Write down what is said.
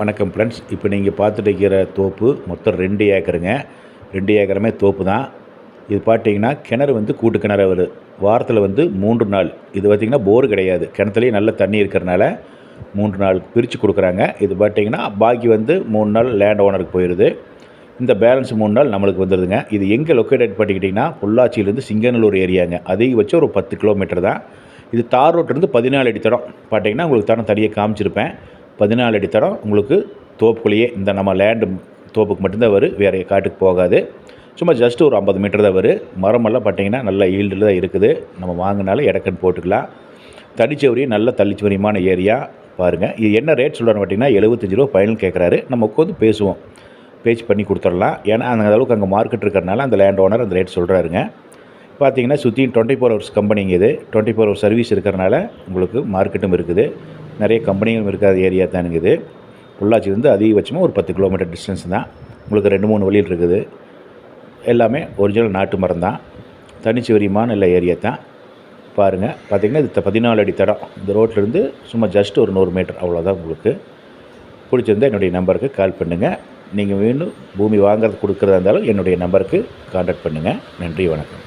வணக்கம் ஃப்ரெண்ட்ஸ் இப்போ நீங்கள் பார்த்துட்டு இருக்கிற தோப்பு மொத்தம் ரெண்டு ஏக்கருங்க. ரெண்டு ஏக்கருமே தோப்பு தான். இது பார்த்தீங்கன்னா கிணறு வந்து கூட்டு கிணறு வருது வாரத்தில் வந்து மூன்று நாள். இது பார்த்திங்கன்னா போர் கிடையாது. கிணத்துலேயே நல்ல தண்ணி இருக்கிறனால மூன்று நாள் பிரித்து கொடுக்குறாங்க. இது பார்த்தீங்கன்னா பாக்கி வந்து மூணு நாள் லேண்ட் ஓனருக்கு போயிடுது இந்த பேலன்ஸ் மூணு நாள் நம்மளுக்கு வந்துடுதுங்க இது எங்கே லொக்கேட்டட் பண்ணிக்கிட்டிங்கன்னா பொள்ளாச்சியிலேருந்து சிங்கநல்லூர் ஏரியாங்க. அதிகபட்சம் ஒரு பத்து கிலோமீட்டர் தான். இது தார் ரோட்டிலேருந்து பதினாலு அடி தடம் பார்த்தீங்கன்னா உங்களுக்கு தடம் தனியாக காமிச்சிருப்பேன். பதினாலு அடி உங்களுக்கு தோப்புக்குள்ளேயே இந்த நம்ம லேண்டு தோப்புக்கு மட்டும்தான் வரும். வேறு காட்டுக்கு போகாது. சும்மா ஜஸ்ட் ஒரு ஐம்பது மீட்டர் தான் வரும். மரமெல்லாம் பார்த்தீங்கன்னா நல்ல ஈல்டில் தான் இருக்குது. நம்ம வாங்கினாலும் இடக்குன்னு போட்டுக்கலாம். தனிச்சவரியும் நல்ல தள்ளிச்சவரியமான ஏரியா பாருங்கள் இது என்ன ரேட் சொல்கிறான்னு பார்த்தீங்கன்னா எழுபத்தஞ்சு ரூபா ஃபைனல் கேட்குறாரு நம்ம உட்காந்து பேசுவோம். பேச்சு பண்ணி கொடுத்துடலாம். ஏன்னா அந்த அளவுக்கு அங்கே மார்க்கெட் இருக்கிறனால அந்த லேண்ட் ஓனர் அந்த ரேட் சொல்கிறாருங்க பார்த்தீங்கன்னா சுற்றி டுவெண்ட்டி ஃபோர் ஹவர்ஸ் கம்பெனிங்க இது. டுவெண்ட்டி ஃபோர் ஹவர்ஸ் சர்வீஸ் இருக்கிறனால உங்களுக்கு மார்க்கெட்டும் இருக்குது. நிறைய கம்பெனிகளும் இருக்காத. ஏரியா தானுங்க இது. பொள்ளாச்சிலேருந்து அதிகபட்சமாக ஒரு பத்து கிலோமீட்டர் டிஸ்டன்ஸ் தான். உங்களுக்கு ரெண்டு மூணு வழியில் இருக்குது. எல்லாமே ஒரிஜினல் நாட்டு மரம் தான். தனிச்சுவரியமான இல்லை ஏரியா தான். பாருங்கள் பார்த்தீங்கன்னா இது பதினாலு அடி தடம். இந்த ரோட்லேருந்து சும்மா ஜஸ்ட் ஒரு நூறு மீட்டர் அவ்வளோதான் உங்களுக்கு. பிடிச்சிருந்தா என்னுடைய நம்பருக்கு கால் பண்ணுங்கள் நீங்கள் வேணும் பூமி வாங்குறது கொடுக்குறதா இருந்தாலும் என்னுடைய நம்பருக்கு காண்டாக்ட் பண்ணுங்கள் நன்றி வணக்கம்.